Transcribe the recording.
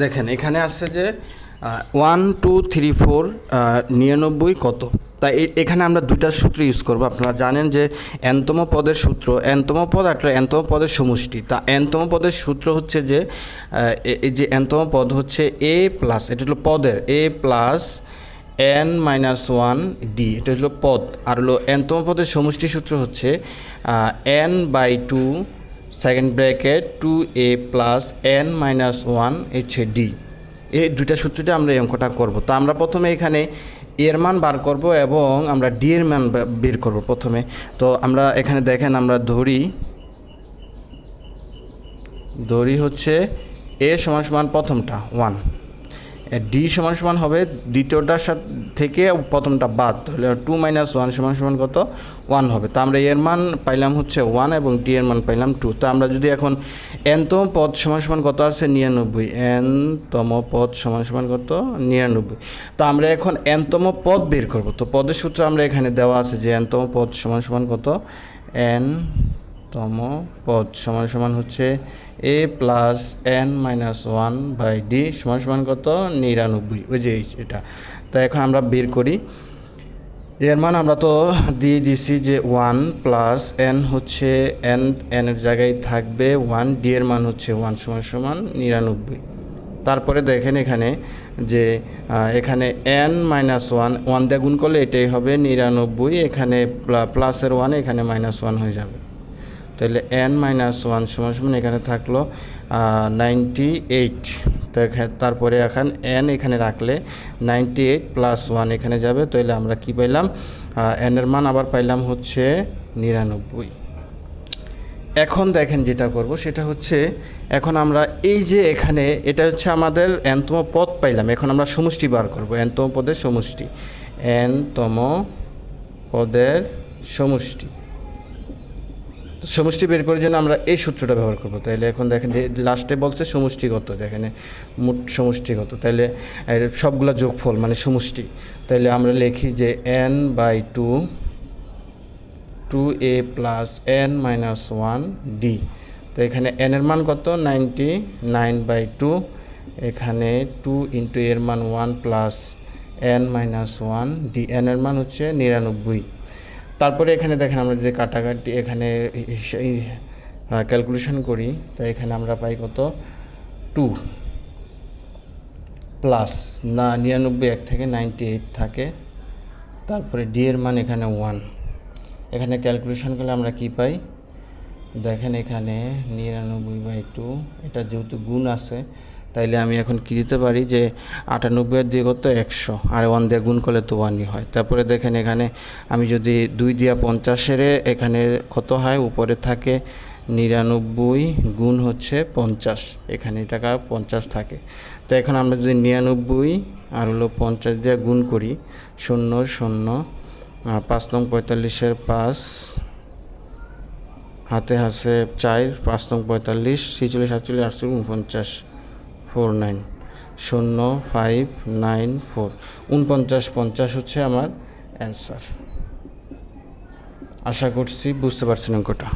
দেখেন, এখানে আছে যে ওয়ান টু থ্রি ফোর নিরানব্বই কত? তাই এখানে আমরা দুইটা সূত্র ইউজ করব। আপনারা জানেন যে এনতম পদের সূত্র এনতম পদ আর এনতম পদের সমষ্টি। তা এনতম পদের সূত্র হচ্ছে যে এই যে এনতম পদ হচ্ছে এ প্লাস এটা হলো পদের a plus n minus one d এটা হলো পদ। আর হলো এনতম পদের সমষ্টি সূত্র হচ্ছে n by two second bracket two a plus n minus one হচ্ছে ডি এই দুইটা সূত্রটা আমরা এই অঙ্কটা করব। তো আমরা প্রথমে এখানে এর মান বার করব এবং আমরা ডি এর মান বের করব প্রথমে। তো আমরা এখানে দেখেন আমরা ধরি ধরি হচ্ছে এ সমান সমান প্রথমটা ওয়ান ডি সমান সমান হবে দ্বিতীয়টার সাথে, থেকে প্রথমটা বাদ, তাহলে টু মাইনাস ওয়ান সমান সমান কত? ওয়ান হবে। তো আমরা এর মান পাইলাম হচ্ছে ওয়ান এবং ডি এর মান পাইলাম টু তো আমরা যদি এখন এনতম পদ সমান সমান কত আছে? নিরানব্বই। এনতম পদ সমান সমান কত? নিরানব্বই। তো আমরা এখন এনতম পদ বের করব। তো পদের সূত্র আমরা এখানে দেওয়া আছে যে এনতম পদ সমান সমান কত? এন তম পদ সমান সমান হচ্ছে a plus n minus one by d সমান সমান কত? নিরানব্বই। ওই যে এটা। তো এখন আমরা বের করি। এর মান আমরা তো দিয়ে দিছি যে ওয়ান প্লাস এন হচ্ছে এন এনের জায়গায় থাকবে ওয়ান ডি এর মান হচ্ছে ওয়ান সমান সমান নিরানব্বই। তারপরে দেখেন এখানে যে এখানে এন মাইনাস ওয়ান ওয়ান দিয়ে গুণ করলে এটাই হবে নিরানব্বই। এখানে প্লাসের ওয়ান এখানে মাইনাস ওয়ান হয়ে যাবে। তাহলে এন মাইনাস ওয়ান সমান সমান এখানে থাকল নাইনটি এইট তারপরে এখন এন এখানে রাখলে নাইনটি এইট প্লাস ওয়ান এখানে যাবে, তাহলে আমরা কি পাইলাম? এন এর মান আবার পাইলাম হচ্ছে নিরানব্বই। এখন দেখেন যেটা করব, সেটা হচ্ছে এখন আমরা এই যে এখানে, এটা হচ্ছে আমাদের এনতম পদ পাইলাম। এখন আমরা সমষ্টি বার করব এনতম পদের সমষ্টি। এনতম পদের সমষ্টি। সমষ্টি বের করার জন্য আমরা এই সূত্রটা ব্যবহার করব। তাহলে এখন দেখেন যে লাস্টে বলছে সমষ্টিগত, দেখেন মোট সমষ্টিগত। তাহলে সবগুলা যোগফল মানে সমষ্টি। তাহলে আমরা লিখি যে n by two two a plus n minus one d. তো এখানে এন এর মান কত? Ninety nine by two. এখানে টু ইন্টু এর মান one plus n minus one d. N এর মান হচ্ছে নিরানব্বই। তারপরে এখানে দেখেন আমরা যদি কাটাকাটি এখানে ক্যালকুলেশন করি, তো এখানে আমরা পাই কত? টু প্লাস না, নিরানব্বই, এক থেকে নাইনটি এইট থাকে। তারপরে ডি এর মান এখানে ওয়ান এখানে ক্যালকুলেশন করলে আমরা কি পাই? দেখেন এখানে নিরানব্বই বাই টু এটা যেহেতু গুণ আছে তাইলে আমি এখন কি দিতে পারি যে আটানব্বই আর দিয়ে কত একশো, আর ওয়ান দিয়ে গুণ করলে তো ওয়ানই হয়। তারপরে দেখেন এখানে আমি যদি দুই দিয়া পঞ্চাশের এখানে কত হয়? উপরে থাকে নিরানব্বই গুণ হচ্ছে পঞ্চাশ, এখানে টাকা পঞ্চাশ থাকে। তো এখন আমরা যদি নিরানব্বই আর হলো পঞ্চাশ দিয়ে গুণ করি, শূন্য শূন্য পাঁচ নং পঁয়তাল্লিশের পাঁচ, হাতে হাসে চার, পাঁচ নং পঁয়তাল্লিশ, ছিচল্লিশ, সাতচল্লিশ, আটচল্লিশ, উনপঞ্চাশ। Four nine. শূন্য ফাইভ নাইন ফোর উনপঞ্চাশ, পঞ্চাশ হচ্ছে আমার অ্যান্সার আশা করছি বুঝতে পারছেন অঙ্কটা।